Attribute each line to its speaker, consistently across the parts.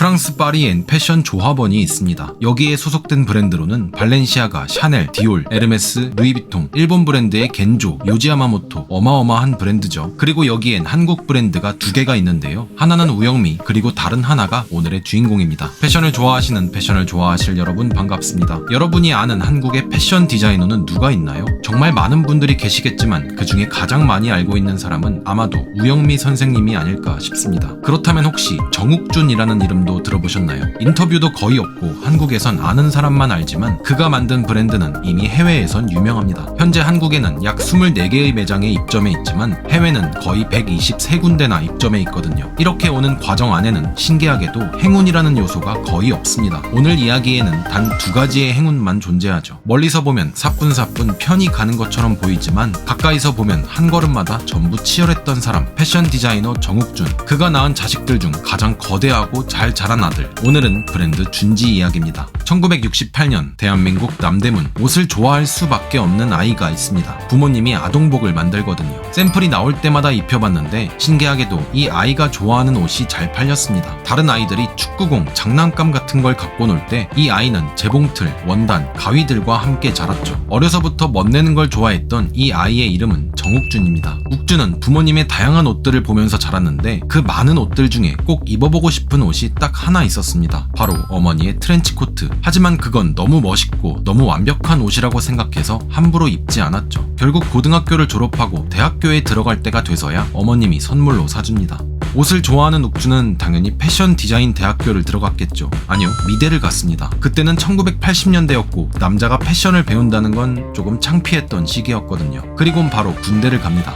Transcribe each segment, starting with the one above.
Speaker 1: 프랑스 파리엔 패션 조합원이 있습니다. 여기에 소속된 브랜드로는 발렌시아가, 샤넬, 디올, 에르메스, 루이비통, 일본 브랜드의 겐조, 요지야마모토 어마어마한 브랜드죠. 그리고 여기엔 한국 브랜드가 두 개가 있는데요. 하나는 우영미 그리고 다른 하나가 오늘의 주인공입니다. 패션을 좋아하시는 패션을 좋아하실 여러분 반갑습니다. 여러분이 아는 한국의 패션 디자이너는 누가 있나요? 정말 많은 분들이 계시겠지만 그 중에 가장 많이 알고 있는 사람은 아마도 우영미 선생님이 아닐까 싶습니다. 그렇다면 혹시 정욱준이라는 이름도 들어보셨나요? 인터뷰도 거의 없고 한국에선 아는 사람만 알지만 그가 만든 브랜드는 이미 해외에선 유명합니다. 현재 한국에는 약 24개의 매장에 입점해 있지만 해외는 거의 123군데나 입점해 있거든요. 이렇게 오는 과정 안에는 신기하게도 행운이라는 요소가 거의 없습니다. 오늘 이야기에는 단 두 가지의 행운만 존재하죠. 멀리서 보면 사뿐사뿐 편히 가는 것처럼 보이지만 가까이서 보면 한 걸음마다 전부 치열했던 사람 패션 디자이너 정욱준 그가 낳은 자식들 중 가장 거대하고 잘 자란 아들 오늘은 브랜드 준지 이야기입니다. 1968년 대한민국 남대문 옷을 좋아할 수밖에 없는 아이가 있습니다. 부모님이 아동복을 만들거든요. 샘플이 나올 때마다 입혀봤는데 신기하게도 이 아이가 좋아하는 옷이 잘 팔렸습니다. 다른 아이들이 축구공, 장난감 같은 걸 갖고 놀 때 이 아이는 재봉틀, 원단, 가위들과 함께 자랐죠. 어려서부터 멋내는 걸 좋아했던 이 아이의 이름은 정욱준입니다. 욱준은 부모님의 다양한 옷들을 보면서 자랐는데 그 많은 옷들 중에 꼭 입어보고 싶은 옷이 딱 하나 있었습니다. 바로 어머니의 트렌치코트. 하지만 그건 너무 멋있고 너무 완벽한 옷이라고 생각해서 함부로 입지 않았죠. 결국 고등학교를 졸업하고 대학교에 들어갈 때가 돼서야 어머님이 선물로 사줍니다. 옷을 좋아하는 욱주는 당연히 패션 디자인 대학교를 들어갔겠죠. 아니요, 미대를 갔습니다. 그때는 1980년대였고 남자가 패션을 배운다는 건 조금 창피했던 시기였거든요. 그리곤 바로 군대를 갑니다.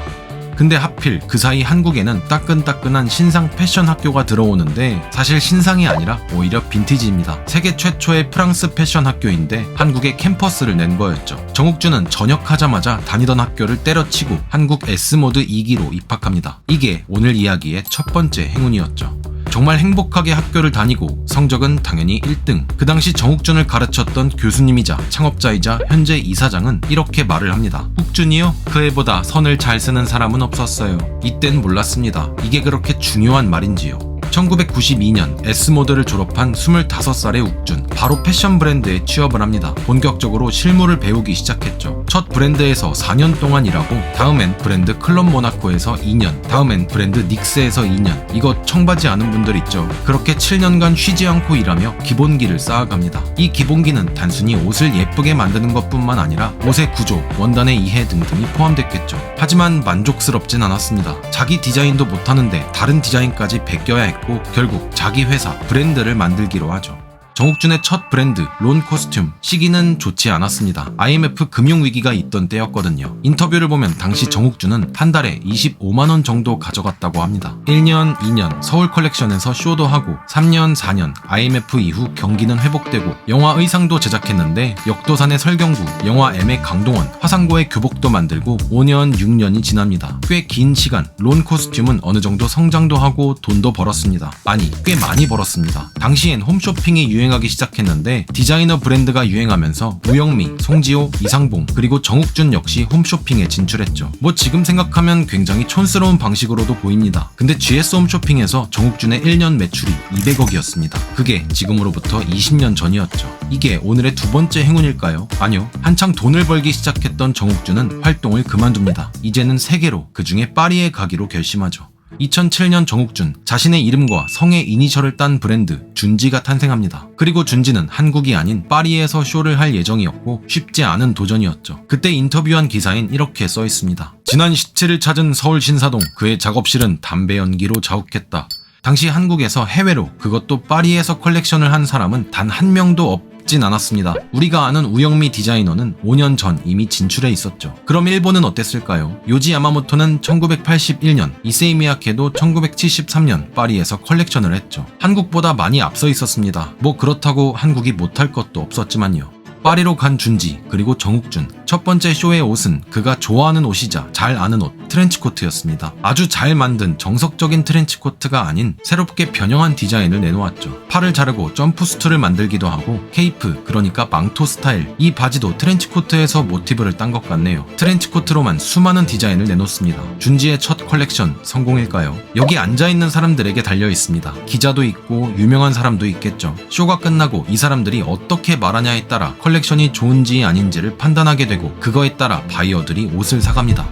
Speaker 1: 근데 하필 그 사이 한국에는 따끈따끈한 신상 패션 학교가 들어오는데 사실 신상이 아니라 오히려 빈티지입니다. 세계 최초의 프랑스 패션 학교인데 한국에 캠퍼스를 낸 거였죠. 정욱주는 전역하자마자 다니던 학교를 때려치고 한국 S모드 2기로 입학합니다. 이게 오늘 이야기의 첫 번째 행운이었죠. 정말 행복하게 학교를 다니고 성적은 당연히 1등. 그 당시 정욱준을 가르쳤던 교수님이자 창업자이자 현재 이사장은 이렇게 말을 합니다. 욱준이요? 그 애보다 선을 잘 쓰는 사람은 없었어요. 이땐 몰랐습니다. 이게 그렇게 중요한 말인지요. 1992년 S모드를 졸업한 25살의 욱준. 바로 패션 브랜드에 취업을 합니다. 본격적으로 실무를 배우기 시작했죠. 첫 브랜드에서 4년 동안 일하고 다음엔 브랜드 클럽 모나코에서 2년, 다음엔 브랜드 닉스에서 2년. 이거 청바지 아는 분들 있죠. 그렇게 7년간 쉬지 않고 일하며 기본기를 쌓아갑니다. 이 기본기는 단순히 옷을 예쁘게 만드는 것뿐만 아니라 옷의 구조, 원단의 이해 등등이 포함됐겠죠. 하지만 만족스럽진 않았습니다. 자기 디자인도 못하는데 다른 디자인까지 베껴야 했고 결국 자기 회사 브랜드를 만들기로 하죠. 정욱준의 첫 브랜드 론 코스튬 시기는 좋지 않았습니다. IMF 금융위기가 있던 때였거든요. 인터뷰를 보면 당시 정욱준은 한 달에 25만 원 정도 가져갔다고 합니다. 1년, 2년 서울 컬렉션에서 쇼도 하고 3년, 4년 IMF 이후 경기는 회복되고 영화 의상도 제작했는데 역도산의 설경구, 영화 M의 강동원, 화상고의 교복도 만들고 5년, 6년이 지납니다. 꽤 긴 시간 론 코스튬은 어느 정도 성장도 하고 돈도 벌었습니다. 아니, 꽤 많이 벌었습니다. 당시엔 홈쇼핑이 유행 유행하기 시작했는데 디자이너 브랜드가 유행하면서 우영미, 송지호, 이상봉 그리고 정욱준 역시 홈쇼핑에 진출했죠. 뭐 지금 생각하면 굉장히 촌스러운 방식으로도 보입니다. 근데 GS 홈쇼핑에서 정욱준의 1년 매출이 200억이었습니다. 그게 지금으로부터 20년 전이었죠. 이게 오늘의 두 번째 행운일까요? 아니요. 한창 돈을 벌기 시작했던 정욱준은 활동을 그만둡니다. 이제는 세계로 그 중에 파리에 가기로 결심하죠. 2007년 정욱준 자신의 이름과 성의 이니셜을 딴 브랜드 준지가 탄생합니다. 그리고 준지는 한국이 아닌 파리에서 쇼를 할 예정이었고 쉽지 않은 도전이었죠. 그때 인터뷰한 기사엔 이렇게 써 있습니다. 지난 17일 찾은 서울 신사동 그의 작업실은 담배 연기로 자욱했다. 당시 한국에서 해외로 그것도 파리에서 컬렉션을 한 사람은 단 한 명도 없 진 않았습니다. 우리가 아는 우영미 디자이너는 5년 전 이미 진출해 있었죠. 그럼 일본은 어땠을까요? 요지 야마모토는 1981년, 이세이 미야케도 1973년 파리에서 컬렉션을 했죠. 한국보다 많이 앞서 있었습니다. 뭐 그렇다고 한국이 못할 것도 없었지만요. 파리로 간 준지 그리고 정욱준 첫 번째 쇼의 옷은 그가 좋아하는 옷이자 잘 아는 옷 트렌치코트였습니다. 아주 잘 만든 정석적인 트렌치코트가 아닌 새롭게 변형한 디자인을 내놓았죠. 팔을 자르고 점프 수트를 만들기도 하고 케이프 그러니까 망토 스타일 이 바지도 트렌치코트에서 모티브를 딴 것 같네요. 트렌치코트로만 수많은 디자인을 내놓습니다. 준지의 첫 컬렉션 성공일까요? 여기 앉아있는 사람들에게 달려 있습니다. 기자도 있고 유명한 사람도 있겠죠. 쇼가 끝나고 이 사람들이 어떻게 말하냐에 따라 컬렉션 이 좋은지 아닌지를 판단하게 되고 그거에 따라 바이어들이 옷을 사갑니다.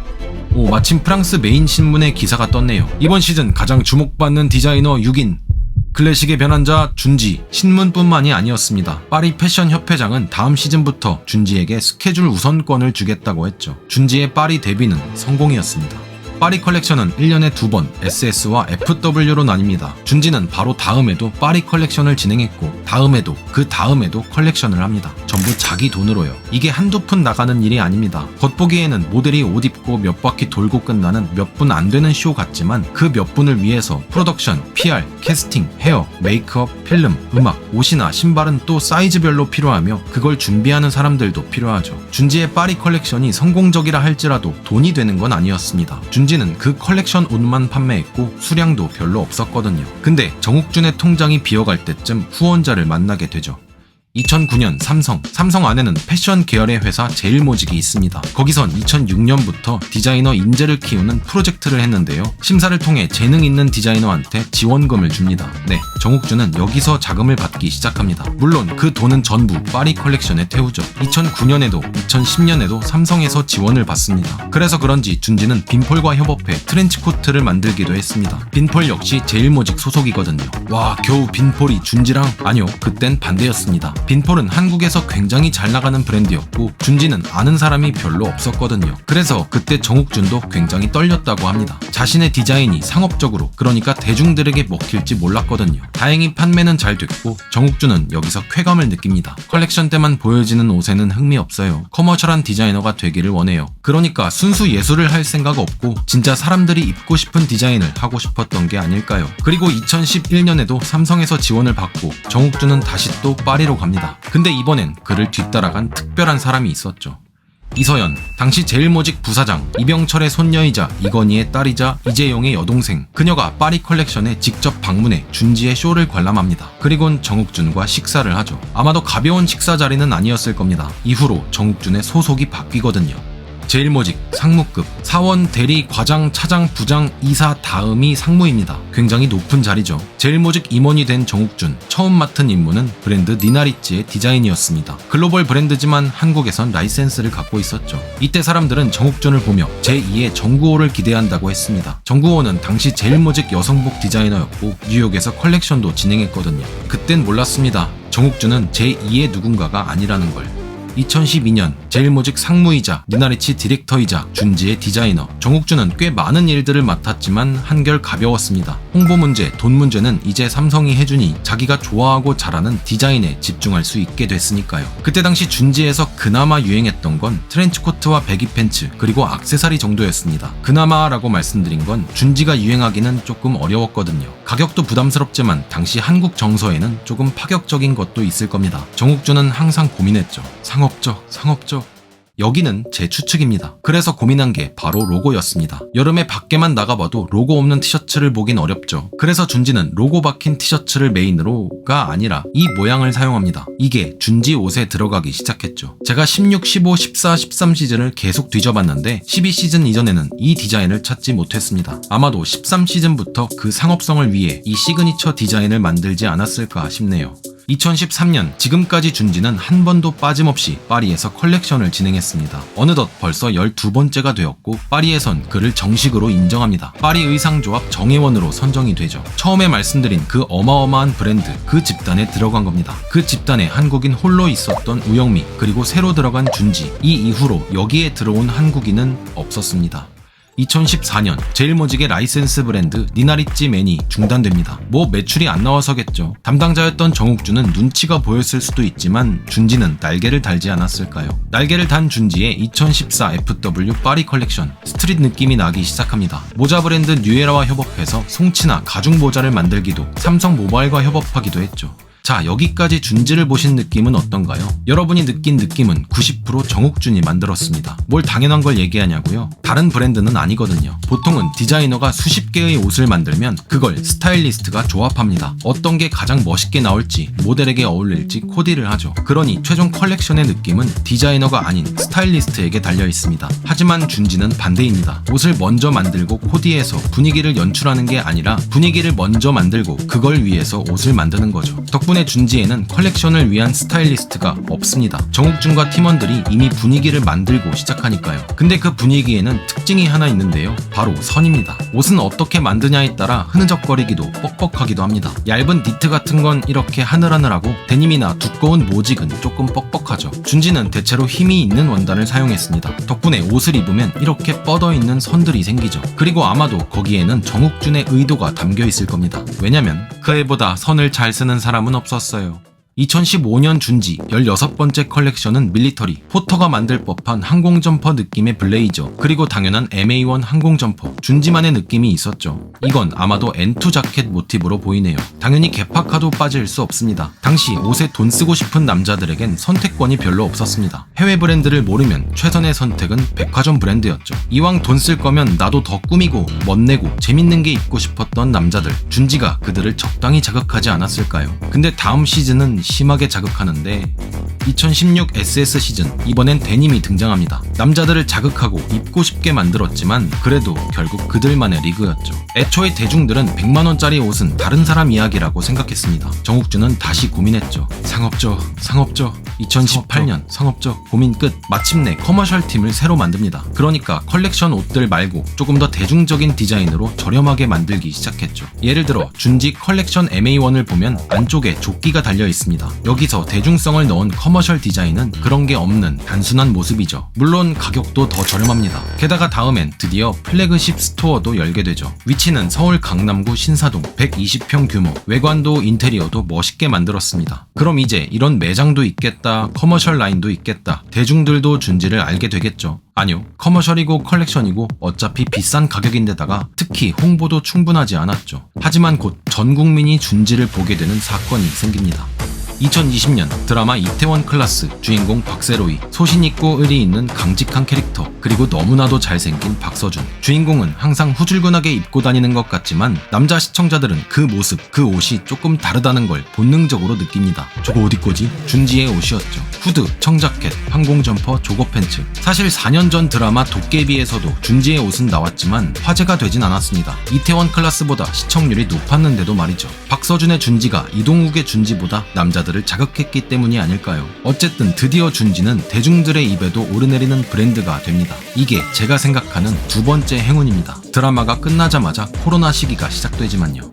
Speaker 1: 오, 마침 프랑스 메인 신문에 기사가 떴네요. 이번 시즌 가장 주목받는 디자이너 6인. 클래식의 변환자 준지 신문뿐만이 아니었습니다. 파리 패션 협회장은 다음 시즌부터 준지에게 스케줄 우선권을 주겠다고 했죠. 준지의 파리 데뷔는 성공이었습니다. 파리 컬렉션은 1년에 두 번 SS와 FW로 나뉩니다. 준지는 바로 다음에도 파리 컬렉션을 진행했고 다음에도 그 다음에도 컬렉션을 합니다. 전부 자기 돈으로요. 이게 한두 푼 나가는 일이 아닙니다. 겉보기에는 모델이 옷 입고 몇 바퀴 돌고 끝나는 몇 분 안 되는 쇼 같지만 그 몇 분을 위해서 프로덕션, PR, 캐스팅, 헤어, 메이크업, 필름, 음악, 옷이나 신발은 또 사이즈별로 필요하며 그걸 준비하는 사람들도 필요하죠. 준지의 파리 컬렉션이 성공적이라 할지라도 돈이 되는 건 아니었습니다. 준지는 그 컬렉션 옷만 판매했고 수량도 별로 없었거든요. 근데 정욱준의 통장이 비어갈 때쯤 후원자를 만나게 되죠. 2009년 삼성. 삼성 안에는 패션 계열의 회사 제일모직이 있습니다. 거기선 2006년부터 디자이너 인재를 키우는 프로젝트를 했는데요. 심사를 통해 재능 있는 디자이너한테 지원금을 줍니다. 네, 정욱주는 여기서 자금을 받기 시작합니다. 물론 그 돈은 전부 파리 컬렉션에 태우죠. 2009년에도 2010년에도 삼성에서 지원을 받습니다. 그래서 그런지 준지는 빈폴과 협업해 트렌치코트를 만들기도 했습니다. 빈폴 역시 제일모직 소속이거든요. 와, 겨우 빈폴이 준지랑 아니요, 그땐 반대였습니다. 빈폴은 한국에서 굉장히 잘 나가는 브랜드였고 준지는 아는 사람이 별로 없었거든요. 그래서 그때 정욱준도 굉장히 떨렸다고 합니다. 자신의 디자인이 상업적으로 그러니까 대중들에게 먹힐지 몰랐거든요. 다행히 판매는 잘 됐고 정욱준은 여기서 쾌감을 느낍니다. 컬렉션 때만 보여지는 옷에는 흥미 없어요. 커머셜한 디자이너가 되기를 원해요. 그러니까 순수 예술을 할 생각 없고 진짜 사람들이 입고 싶은 디자인을 하고 싶었던 게 아닐까요? 그리고 2011년에도 삼성에서 지원을 받고 정욱준은 다시 또 파리로 갑니다. 근데 이번엔 그를 뒤따라간 특별한 사람이 있었죠. 이서연, 당시 제일모직 부사장, 이병철의 손녀이자 이건희의 딸이자 이재용의 여동생. 그녀가 파리 컬렉션에 직접 방문해 준지의 쇼를 관람합니다. 그리곤 정욱준과 식사를 하죠. 아마도 가벼운 식사 자리는 아니었을 겁니다. 이후로 정욱준의 소속이 바뀌거든요. 제일모직 상무급 사원 대리 과장 차장 부장 이사 다음이 상무입니다. 굉장히 높은 자리죠. 제일모직 임원이 된 정욱준 처음 맡은 임무는 브랜드 니나리츠의 디자인이었습니다. 글로벌 브랜드지만 한국에선 라이센스를 갖고 있었죠. 이때 사람들은 정욱준을 보며 제2의 정구호를 기대한다고 했습니다. 정구호는 당시 제일모직 여성복 디자이너였고 뉴욕에서 컬렉션도 진행했거든요. 그땐 몰랐습니다. 정욱준은 제2의 누군가가 아니라는 걸. 2012년 제일모직 상무이자 니나리치 디렉터이자 준지의 디자이너 정욱준은 꽤 많은 일들을 맡았지만 한결 가벼웠습니다. 홍보 문제, 돈 문제는 이제 삼성이 해주니 자기가 좋아하고 잘하는 디자인에 집중할 수 있게 됐으니까요. 그때 당시 준지에서 그나마 유행했던 건 트렌치코트와 배기 팬츠 그리고 악세사리 정도였습니다. 그나마라고 말씀드린 건 준지가 유행하기는 조금 어려웠거든요. 가격도 부담스럽지만 당시 한국 정서에는 조금 파격적인 것도 있을 겁니다. 정욱준은 항상 고민했죠. 상 업적, 상업적. 여기는 제 추측입니다. 그래서 고민한 게 바로 로고였습니다. 여름에 밖에만 나가봐도 로고 없는 티셔츠를 보긴 어렵죠. 그래서 준지는 로고 박힌 티셔츠를 메인으로가 아니라 이 모양을 사용합니다. 이게 준지 옷에 들어가기 시작했죠. 제가 16, 15, 14, 13 시즌을 계속 뒤져봤는데 12 시즌 이전에는 이 디자인을 찾지 못했습니다. 아마도 13 시즌부터 그 상업성을 위해 이 시그니처 디자인을 만들지 않았을까 싶네요. 2013년 지금까지 준지는 한 번도 빠짐없이 파리에서 컬렉션을 진행했습니다. 어느덧 벌써 12번째가 되었고 파리에선 그를 정식으로 인정합니다. 파리 의상조합 정예원으로 선정이 되죠. 처음에 말씀드린 그 어마어마한 브랜드 그 집단에 들어간 겁니다. 그 집단에 한국인 홀로 있었던 우영미 그리고 새로 들어간 준지 이 이후로 여기에 들어온 한국인은 없었습니다. 2014년 제일모직의 라이센스 브랜드 니나리찌 맨이 중단됩니다. 뭐 매출이 안 나와서겠죠. 담당자였던 정욱주는 눈치가 보였을 수도 있지만 준지는 날개를 달지 않았을까요? 날개를 단 준지의 2014 FW 파리 컬렉션 스트릿 느낌이 나기 시작합니다. 모자 브랜드 뉴에라와 협업해서 송치나 가죽 모자를 만들기도 삼성 모바일과 협업하기도 했죠. 자, 여기까지 준지를 보신 느낌은 어떤가요? 여러분이 느낀 느낌은 90% 정욱준이 만들었습니다. 뭘 당연한 걸 얘기하냐고요? 다른 브랜드는 아니거든요. 보통은 디자이너가 수십 개의 옷을 만들면 그걸 스타일리스트가 조합합니다. 어떤 게 가장 멋있게 나올지, 모델에게 어울릴지 코디를 하죠. 그러니 최종 컬렉션의 느낌은 디자이너가 아닌 스타일리스트에게 달려 있습니다. 하지만 준지는 반대입니다. 옷을 먼저 만들고 코디해서 분위기를 연출하는 게 아니라 분위기를 먼저 만들고 그걸 위해서 옷을 만드는 거죠. 덕분에 준지에는 컬렉션을 위한 스타일리스트가 없습니다. 정욱준과 팀원들이 이미 분위기를 만들고 시작하니까요. 근데 그 분위기에는 특징이 하나 있는데요. 바로 선입니다. 옷은 어떻게 만드냐에 따라 흐느적거리기도 뻑뻑하기도 합니다. 얇은 니트 같은 건 이렇게 하늘하늘하고 데님이나 두꺼운 모직은 조금 뻑뻑하죠. 준지는 대체로 힘이 있는 원단을 사용했습니다. 덕분에 옷을 입으면 이렇게 뻗어 있는 선들이 생기죠. 그리고 아마도 거기에는 정욱준의 의도가 담겨 있을 겁니다. 왜냐면 그 애보다 선을 잘 쓰는 사람은 없 었어요. 2015년 준지 16번째 컬렉션은 밀리터리, 포터가 만들 법한 항공점퍼 느낌의 블레이저, 그리고 당연한 MA1 항공점퍼, 준지만의 느낌이 있었죠. 이건 아마도 N2 자켓 모티브로 보이네요. 당연히 개파카도 빠질 수 없습니다. 당시 옷에 돈 쓰고 싶은 남자들에겐 선택권이 별로 없었습니다. 해외 브랜드를 모르면 최선의 선택은 백화점 브랜드였죠. 이왕 돈 쓸 거면 나도 더 꾸미고 멋내고 재밌는 게 입고 싶었던 남자들, 준지가 그들을 적당히 자극하지 않았을까요? 근데 다음 시즌은 심하게 자극하는데 2016 SS 시즌 이번엔 데님이 등장합니다. 남자들을 자극하고 입고 싶게 만들었지만 그래도 결국 그들만의 리그였죠. 애초에 대중들은 100만 원짜리 옷은 다른 사람 이야기라고 생각했습니다. 정욱준은 다시 고민했죠. 상업적, 상업적. 2018년 상업적 고민 끝 마침내 커머셜 팀을 새로 만듭니다. 그러니까 컬렉션 옷들 말고 조금 더 대중적인 디자인으로 저렴하게 만들기 시작했죠. 예를 들어 준지 컬렉션 MA1을 보면 안쪽에 조끼가 달려 있습니다. 여기서 대중성을 넣은 커머셜 디자인은 그런 게 없는 단순한 모습이죠. 물론 가격도 더 저렴합니다. 게다가 다음엔 드디어 플래그십 스토어도 열게 되죠. 위치는 서울 강남구 신사동 120평 규모, 외관도 인테리어도 멋있게 만들었습니다. 그럼 이제 이런 매장도 있겠다, 커머셜 라인도 있겠다, 대중들도 준지를 알게 되겠죠. 아니요. 커머셜이고 컬렉션이고 어차피 비싼 가격인데다가 특히 홍보도 충분하지 않았죠. 하지만 곧 전 국민이 준지를 보게 되는 사건이 생깁니다. 2020년 드라마 이태원 클라스 주인공 박세로이 소신 있고 의리 있는 강직한 캐릭터 그리고 너무나도 잘생긴 박서준. 주인공은 항상 후줄근하게 입고 다니는 것 같지만 남자 시청자들은 그 모습 그 옷이 조금 다르다는 걸 본능적으로 느낍니다. 저거 어디 거지? 준지의 옷이었죠. 후드, 청자켓, 항공점퍼, 조거 팬츠. 사실 4년 전 드라마 도깨비에서도 준지의 옷은 나왔지만 화제가 되진 않았습니다. 이태원 클라스보다 시청률이 높았는데도 말이죠. 박서준의 준지가 이동욱의 준지보다 남자들 을 자극했기 때문이 아닐까요? 어쨌든 드디어 준지는 대중들의 입에도 오르내리는 브랜드가 됩니다. 이게 제가 생각하는 두 번째 행운입니다. 드라마가 끝나자마자 코로나 시기가 시작되지만요.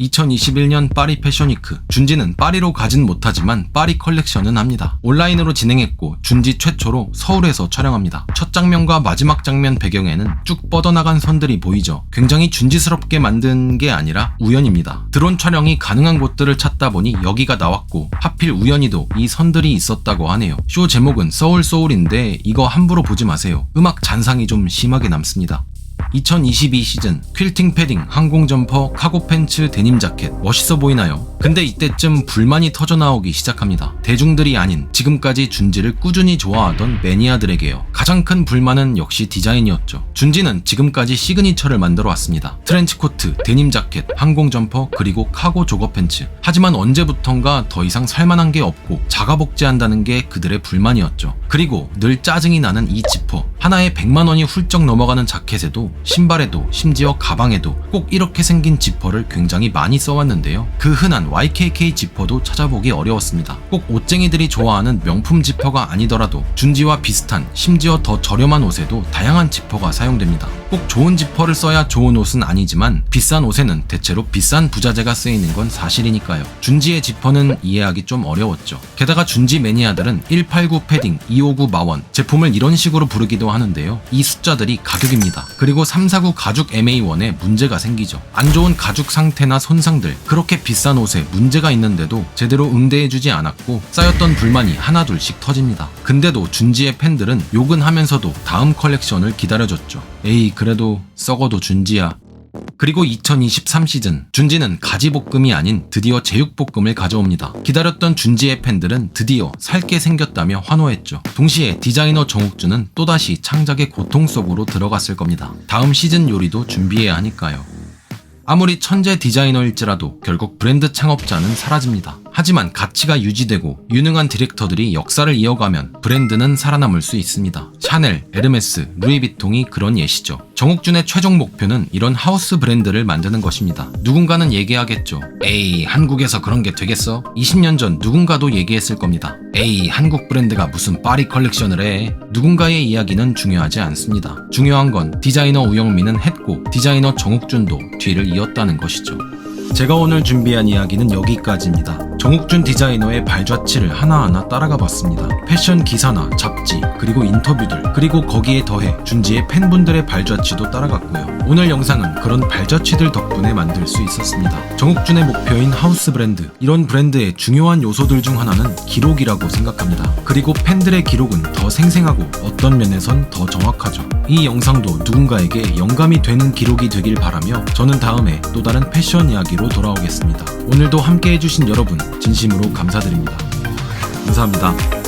Speaker 1: 2021년 파리 패션위크 준지는 파리로 가진 못하지만 파리 컬렉션은 합니다. 온라인으로 진행했고 준지 최초로 서울에서 촬영합니다. 첫 장면과 마지막 장면 배경에는 쭉 뻗어나간 선들이 보이죠. 굉장히 준지스럽게 만든 게 아니라 우연입니다. 드론 촬영이 가능한 곳들을 찾다 보니 여기가 나왔고 하필 우연히도 이 선들이 있었다고 하네요. 쇼 제목은 서울 소울인데 이거 함부로 보지 마세요. 음악 잔상이 좀 심하게 남습니다. 2022 시즌 퀼팅 패딩, 항공 점퍼, 카고 팬츠, 데님 자켓 멋있어 보이나요? 근데 이때쯤 불만이 터져 나오기 시작합니다. 대중들이 아닌 지금까지 준지를 꾸준히 좋아하던 매니아들에게요. 가장 큰 불만은 역시 디자인이었죠. 준지는 지금까지 시그니처를 만들어 왔습니다. 트렌치 코트, 데님 자켓, 항공 점퍼, 그리고 카고 조거 팬츠. 하지만 언제부턴가 더 이상 살만한 게 없고 자가복제한다는 게 그들의 불만이었죠. 그리고 늘 짜증이 나는 이 지퍼. 하나에 100만 원이 훌쩍 넘어가는 자켓에도 신발에도 심지어 가방에도 꼭 이렇게 생긴 지퍼를 굉장히 많이 써왔는데요. 그 흔한 YKK 지퍼도 찾아보기 어려웠습니다. 꼭 옷쟁이들이 좋아하는 명품 지퍼가 아니더라도 준지와 비슷한 심지어 더 저렴한 옷에도 다양한 지퍼가 사용됩니다. 꼭 좋은 지퍼를 써야 좋은 옷은 아니지만 비싼 옷에는 대체로 비싼 부자재가 쓰이는 건 사실이니까요. 준지의 지퍼는 이해하기 좀 어려웠죠. 게다가 준지 매니아들은 189 패딩, 259 마원 제품을 이런 식으로 부르기도 하는데요. 이 숫자들이 가격입니다. 그리고 349 가죽 MA1에 문제가 생기죠. 안 좋은 가죽 상태나 손상들, 그렇게 비싼 옷에 문제가 있는데도 제대로 응대해주지 않았고 쌓였던 불만이 하나둘씩 터집니다. 근데도 준지의 팬들은 욕은 하면서도 다음 컬렉션을 기다려줬죠. 에이, 그래도 썩어도 준지야. 그리고 2023 시즌 준지는 가지볶음이 아닌 드디어 제육볶음을 가져옵니다. 기다렸던 준지의 팬들은 드디어 살게 생겼다며 환호했죠. 동시에 디자이너 정욱주는 또다시 창작의 고통 속으로 들어갔을 겁니다. 다음 시즌 요리도 준비해야 하니까요. 아무리 천재 디자이너일지라도 결국 브랜드 창업자는 사라집니다. 하지만 가치가 유지되고 유능한 디렉터들이 역사를 이어가면 브랜드는 살아남을 수 있습니다. 샤넬, 에르메스, 루이비통이 그런 예시죠. 정욱준의 최종 목표는 이런 하우스 브랜드를 만드는 것입니다. 누군가는 얘기하겠죠. 에이, 한국에서 그런 게 되겠어? 20년 전 누군가도 얘기했을 겁니다. 에이, 한국 브랜드가 무슨 파리 컬렉션을 해? 누군가의 이야기는 중요하지 않습니다. 중요한 건 디자이너 우영민은 했고 디자이너 정욱준도 뒤를 이었다는 것이죠. 제가 오늘 준비한 이야기는 여기까지입니다. 정욱준 디자이너의 발자취를 하나하나 따라가 봤습니다. 패션 기사나 잡지, 그리고 인터뷰들, 그리고 거기에 더해 준지의 팬분들의 발자취도 따라갔고요. 오늘 영상은 그런 발자취들 덕분에 만들 수 있었습니다. 정욱준의 목표인 하우스 브랜드, 이런 브랜드의 중요한 요소들 중 하나는 기록이라고 생각합니다. 그리고 팬들의 기록은 더 생생하고 어떤 면에선 더 정확하죠. 이 영상도 누군가에게 영감이 되는 기록이 되길 바라며 저는 다음에 또 다른 패션 이야기로 돌아오겠습니다. 오늘도 함께 해주신 여러분 진심으로 감사드립니다. 감사합니다.